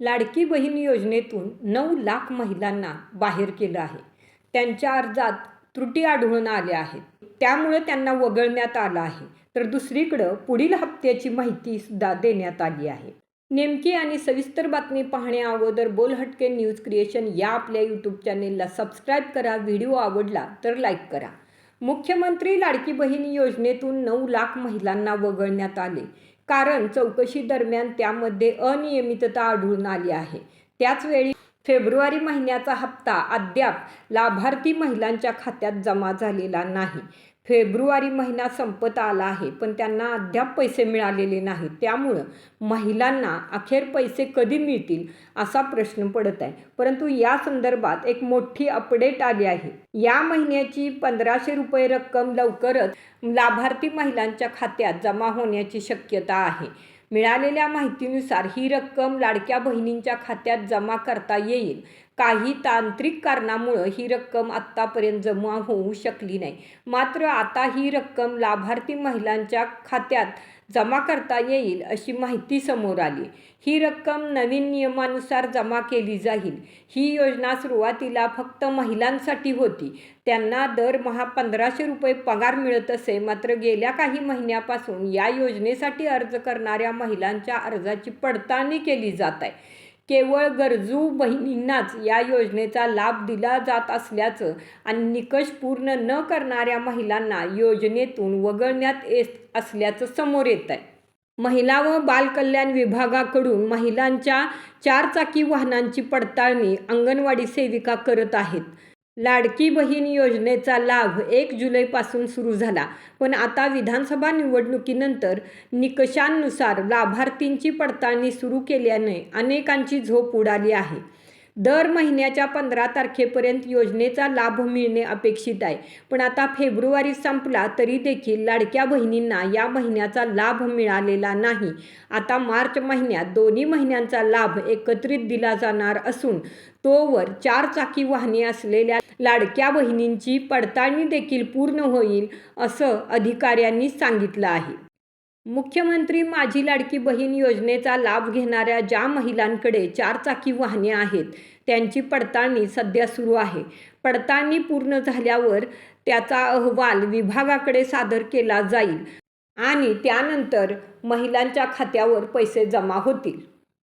लाडकी बहीण योजनेतून नऊ लाख महिलांना बाहेर केलं आहे. त्यांच्या अर्जात त्रुटी आढळून आल्या आहेत. त्यामुळे त्यांना वगळण्यात आलं आहे. तर दुसरीकडं पुढील हप्त्याची माहिती सुद्धा देण्यात आली आहे. नेमकी आणि सविस्तर बातमी पाहण्या अगोदर बोल हटके न्यूज क्रिएशन या आपल्या यूट्यूब चॅनेलला सबस्क्राईब करा व्हिडिओ आवडला तर लाईक करा. मुख्यमंत्री लाडकी बहीण योजनेतून नऊ लाख महिलांना वगळण्यात आले. कारण चौकशी दरम्यान त्यामध्ये अनियमितता आढळून आली आहे. त्याचवेळी फेब्रुवारी महिन्याचा हप्ता अद्याप लाभार्थी महिलांच्या खात्यात जमा झालेला नाही. फेब्रुवारी महिना संपत आला आहे पण त्यांना अद्याप पैसे मिळालेले नाहीत. त्यामुळं महिलांना अखेर पैसे कधी मिळतील असा प्रश्न पडत आहे. परंतु या संदर्भात एक मोठी अपडेट आली आहे. या महिन्याची पंधराशे रुपये रक्कम लवकरच लाभार्थी महिलांच्या खात्यात जमा होण्याची शक्यता आहे. मिळालेल्या माहितीनुसार ही रक्कम लाडक्या बहिणींच्या खात्यात जमा करता येईल. काही तांत्रिक कारणामुळं ही रक्कम आत्तापर्यंत जमा होऊ शकली नाही. मात्र आता ही रक्कम लाभार्थी महिलांच्या खात्यात जमा करता येईल अशी माहिती समोर आली. ही रक्कम नवीन नियमानुसार जमा केली जाईल. ही योजना सुरुवातीला फक्त महिलांसाठी होती. त्यांना दरमहा पंधराशे रुपये पगार मिळत असे मात्र गेल्या काही महिन्यापासून या योजनेसाठी अर्ज करणाऱ्या महिलांच्या अर्जाची पडताळणी केली जात आहे. केवळ गरजू बहिणींनाच या योजनेचा लाभ दिला जात असल्याचं आणि निकष पूर्ण न करणाऱ्या महिलांना योजनेतून वगळण्यात येत असल्याचं समोर येत आहे महिला व बालकल्याण विभागाकडून महिलांच्या चारचाकी वाहनांची पडताळणी अंगणवाडी सेविका करत आहेत. लाडकी बहीण योजनेचा लाभ एक जुलैपासून सुरू झाला. पण आता विधानसभा निवडणुकीनंतर निकषांनुसार लाभार्थींची पडताळणी सुरू केल्याने अनेकांची झोप उडाली आहे. दर महिन्याच्या पंधरा तारखेपर्यंत योजनेचा लाभ मिळणे अपेक्षित आहे. पण आता फेब्रुवारी संपला तरी देखील लाडक्या बहिणींना या महिन्याचा लाभ मिळालेला नाही. आता मार्च महिन्यात दोन्ही महिन्यांचा लाभ एकत्रित दिला जाणार असून तोवर चार चाकी वाहने असलेल्या लाडक्या बहिणींची पडताळणी देखील पूर्ण होईल असं अधिकाऱ्यांनी सांगितलं आहे. मुख्यमंत्री माझी लाडकी बहीण योजनेचा लाभ घेणाऱ्या ज्या महिलांकडे चारचाकी वाहने आहेत त्यांची पडताळणी सध्या सुरू आहे. पडताळणी पूर्ण झाल्यावर त्याचा अहवाल विभागाकडे सादर केला जाईल आणि त्यानंतर महिलांच्या खात्यावर पैसे जमा होतील.